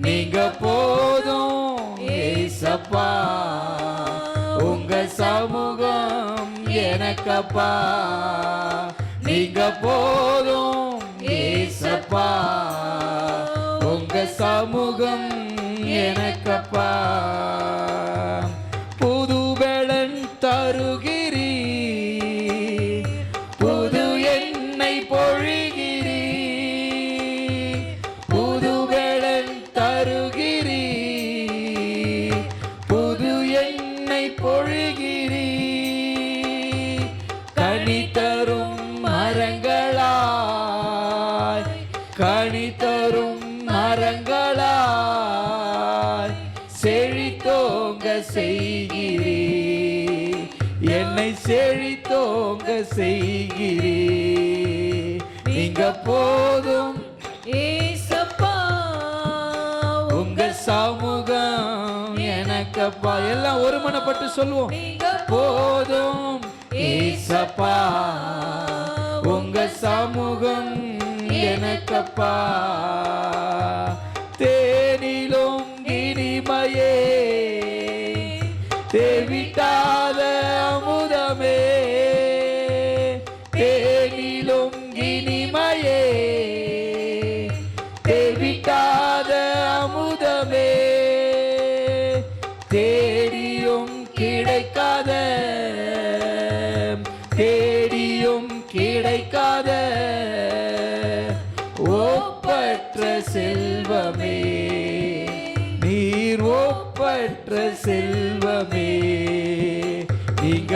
நீங்க போதும் ஏசப்பா. உங்க சமூகம் எனக்கப்பா. நீங்க போதும் ஏசப்பா. உங்க சமூகம் எனக்கப்பா. புது தருக தரும் மரங்களாய் கனி தரும் மரங்களாய் செழித்தோங்க செய்கிறீ என்னை செழித்தோங்க செய்கிறீ நீங்க போதும். ஏசப்பா உங்க சமூகம் எனக்கப்பா எல்லாம் ஒருமனப்பட்டு சொல்லுவோம். நீங்க போதும். ஏசப்பா உங்க சமூகம் எனக்கப்பா. தேனிலும் இனிமையே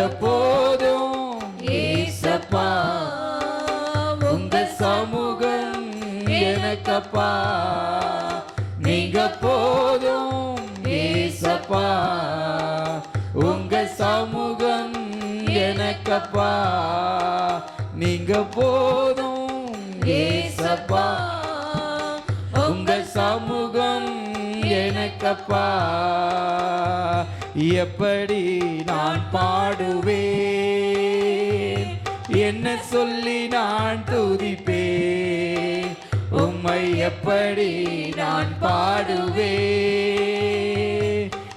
போதும் ஏசப்பா உங்க சமூகம் எனக்கப்பா. நீங்க போதும் ஏசப்பா உங்க சமூகம் எனக்கப்பா. நீங்க போதும் ஏசப்பா உங்க சமூகம் எனக்கப்பா. எப்படி நான் பாடுவேன்? என்ன சொல்லி நான் துதிப்பேன்? உம்மை எப்படி நான் பாடுவேன்?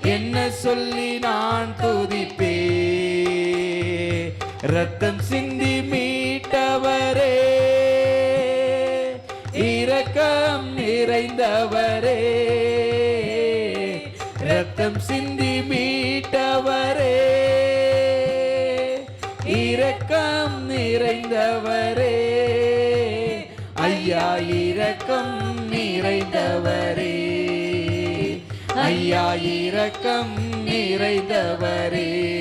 என்ன சொல்லி நான் துதிப்பேன்? ரத்தம் சிந்தி மீட்டவரே இரக்கம் நிறைந்தவரே இரக்கம் நிறைந்தவரே. ஐயா இரக்கம் நிறைந்தவரே. ஐயா இரக்கம் நிறைந்தவரே.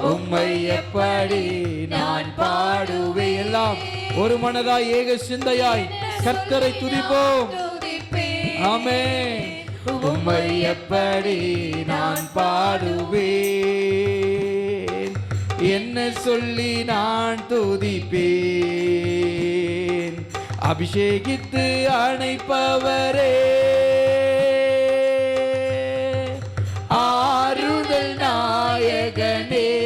உம்மை எப்படி நான் பாடுவேலாம்? ஒரு மனதாய் ஏக சிந்தையாய் கர்த்தரை துதிப்போம். ஆமே உம்மை எப்படி நான் பாடுவேன்? என்ன சொல்லி நான் துதிப்பேன்? அபிஷேகித்து அணைப்பவரே. ஆறுதல் நாயகனே.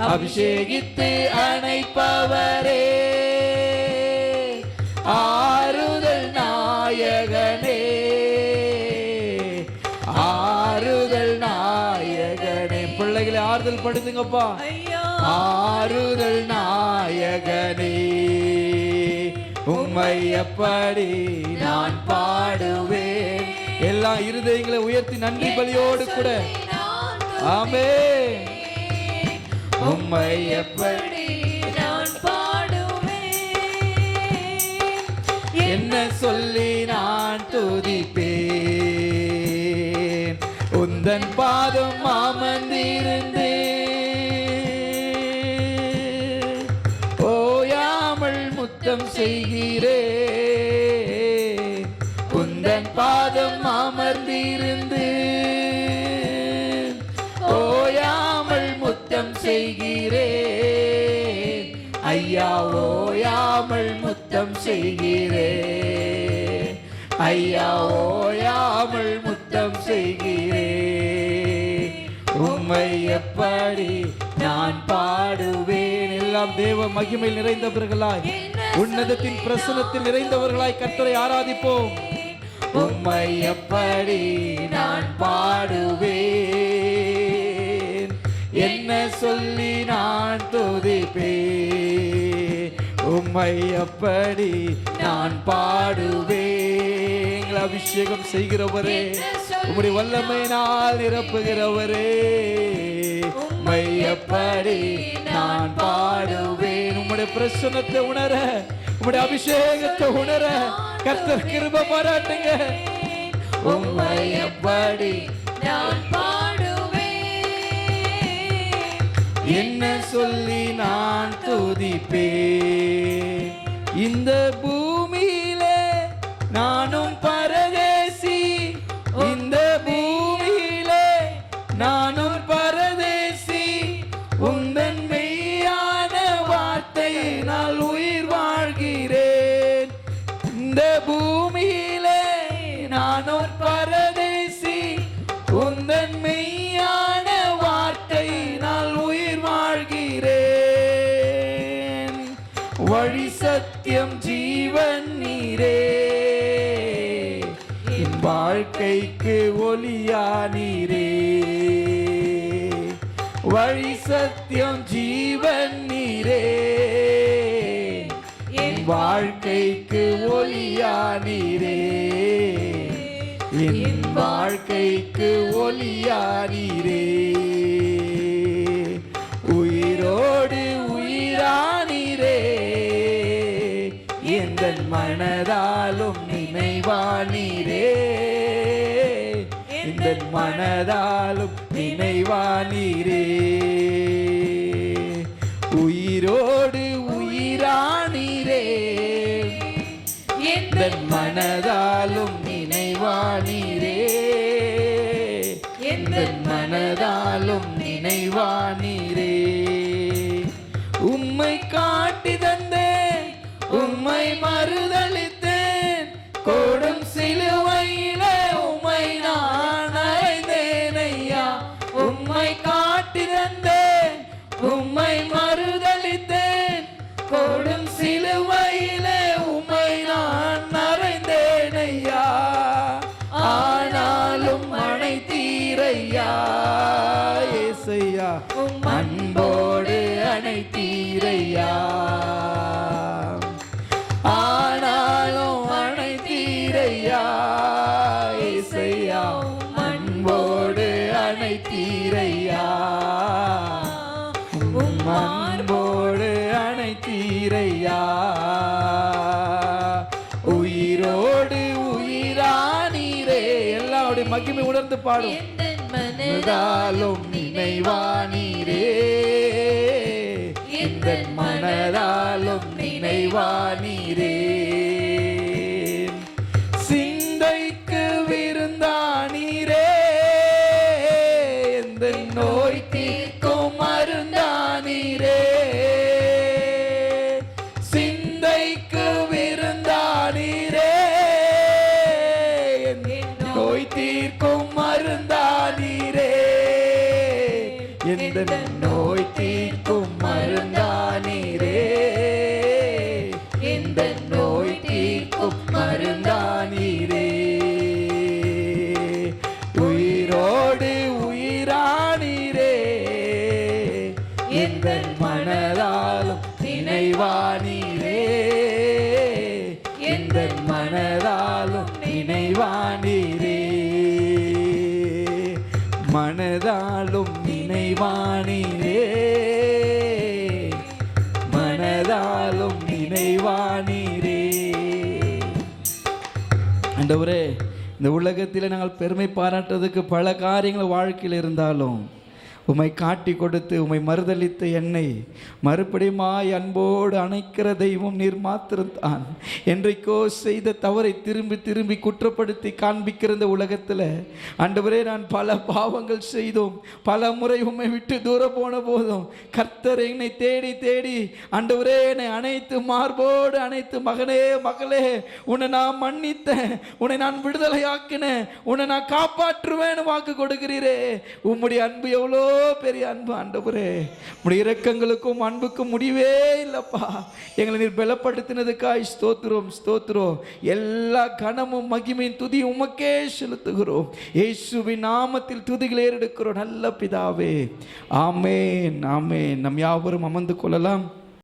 அபிஷேகித்து அணைப்பவரே. ஆறுதல் நாயகனே. ஆறுதல் ஆறுதல் படுத்துங்கப்பா ஆறுதல் நாயகனே உம்மை எப்படி நான் பாடுவேன். எல்லா இருதயங்களை உயர்த்தி நன்றி பலியோடு கூட. ஆமே உம்மை எப்படி எப்படி நான் பாடுவேன். என்ன சொல்லி நான் துதிப்பேன்? உந்தன் பாதம் அமர்ந்திருந்து முத்தம் செய்கிறே. உந்தன் பாதம் அமர்ந்திருந்து ஓயாமல் முத்தம் செய்கிறே. ஐயா ஓயாமல் முத்தம் செய்கிறே. ஐயா ஓயாமல் முத்தம் செய்கிறே. உம்மை எப்படி நான் பாடுவேன்? எல்லாம் தேவ மகிமை நிறைந்தவர்களாய் என்ன உன்னதத்தின் பிரசனத்தில் நிறைந்தவர்களாய் கர்த்தரை ஆராதிப்போம். உம்மை எப்படி நான் பாடுவேன்? என்ன சொல்லி நான் துதிப்பேன்? உம்மை எப்படி நான் பாடுவேன்? அபிஷேகம் செய்கிறவரே உம்முடைய வல்லமையினால் நிரப்புகிறவரே உம்மை எப்படி நான் பாடுவேன்? உம்முடைய பிரசன்னத்தை உணர உம்முடைய அபிஷேகத்தை உணர கர்த்தர் கிருப பாராட்டுங்க. உம்மை எப்படி நான் பாடுவேன்? என்ன சொல்லி நான் துதிப்பேன்? இந்த பூ சத்தியம் ஜீவன் நீரே. என் வாழ்க்கைக்கு ஒளியா நீரே. வழி சத்தியம் ஜீவன் நீரே. என் வாழ்க்கைக்கு ஒளியா நீரே. என் வாழ்க்கைக்கு ஒளியா நீரே. எந்த மனதாலும் நினைவானீரே எந்த மனதாலும் நினைவானீரே உயிரோடு உயிரானீரே. எந்த மனதாலும் நினைவானீரே எந்த மனதாலும் நினைவானீரே உம்மை மறுதளித்தேன். கோடும் சிலுவையிலே உம்மை நான் அறைந்தேன் ஐயா. உம்மை காட்டிறந்தேன் உம்மை மறுதளித்தேன். கோடும் சிலுவையிலே உம்மை நான் அறைந்தேன் ஐயா. ஆனாலும் மனை தீரையா ஏசையா. அன்போடு அணை உணர்ந்து பாடும். மனதாலும் நினைவானீரே. எந்த மனதாலும் நினைவானீரே. எந்த நோய் தீர்க்கும்? ஆண்டவரே இந்த உலகத்தில் நாங்கள் பெருமை பாராட்டுறதுக்கு பல காரியங்கள் வாழ்க்கையில் இருந்தாலும் உம்மை காட்டி கொடுத்து உம்மை மறுதளித்த என்னை மறுபடியுமாய் அன்போடு அணைக்கிற தெய்வம் நீர் மாத்திரம்தான் என்றைக்கோ செய்த தவறை திரும்பி திரும்பி குற்றப்படுத்தி காண்பிக்கிற இந்த உலகத்தில் அன்றுவரே நான் பல பாவங்கள் செய்தோம். பல முறை உம்மை விட்டு தூர போன போதும் கர்த்தர் என்னை தேடி தேடி அன்றுவரே என்னை அனைத்து மார்போடு அனைத்து மகனே மகளே உன்னை நான் மன்னித்தேன். உன்னை நான் விடுதலையாக்கினேன். உன்னை நான் காப்பாற்றுவேன்னு வாக்கு கொடுக்கிறீரே. உம்முடைய அன்பு எவ்வளோ பெரிய அன்பு ஆண்டவரே. உடைய இரக்கங்களுக்கும் அன்புக்கும் முடிவே இல்லைப்பா. எங்களை நீர் பலப்படுத்தினதுக்காய் ஸ்தோத்திரம் ஸ்தோத்திரம். எல்லா கனமும் மகிமையின் துதி உமக்கே செலுத்துகிறோம். இயேசுவின் நாமத்தில் துதிகள் ஏறெடுக்கிறோம். நல்ல பிதாவே. ஆமேன் ஆமேன். நம் யாவரும் அமர்ந்து கொள்ளலாம்.